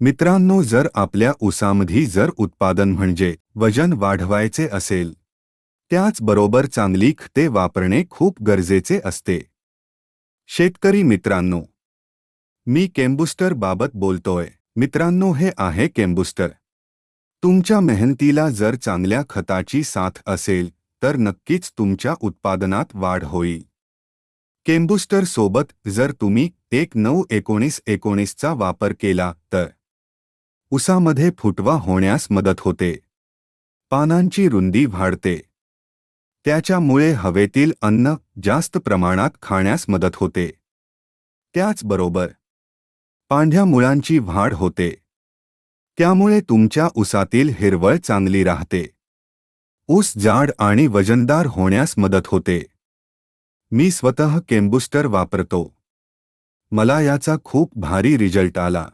मित्रांनो जर आपल्या ऊसामध्ये जर उत्पादन म्हणजे वजन वाढवायचे असेल त्याचबरोबर चांगली खते वापरणे खूप गरजेचे असते. शेतकरी मित्रांनो मी केम्बुस्टर बाबत बोलतोय. मित्रांनो हे आहे केम्बुस्टर. तुमच्या मेहनतीला जर चांगल्या खताची साथ असेल तर नक्कीच तुमच्या उत्पादनात वाढ होईल. केम्बुस्टर सोबत जर तुम्ही एक नऊ एकोणीस एकोणीसचा वापर केला तर उसामध्ये फुटवा होण्यास मदत होते. पानांची रुंदी वाढते. त्याच्यामुळे हवेतील अन्न जास्त प्रमाणात खाण्यास मदत होते. त्याचबरोबर पांढ्या मुळांची वाढ होते. त्यामुळे तुमच्या उसातील हिरवळ चांगली राहते. ऊस जाड आणि वजनदार होण्यास मदत होते. मी स्वतः केम्बुस्टर वापरतो. मला याचा खूप भारी रिझल्ट आला.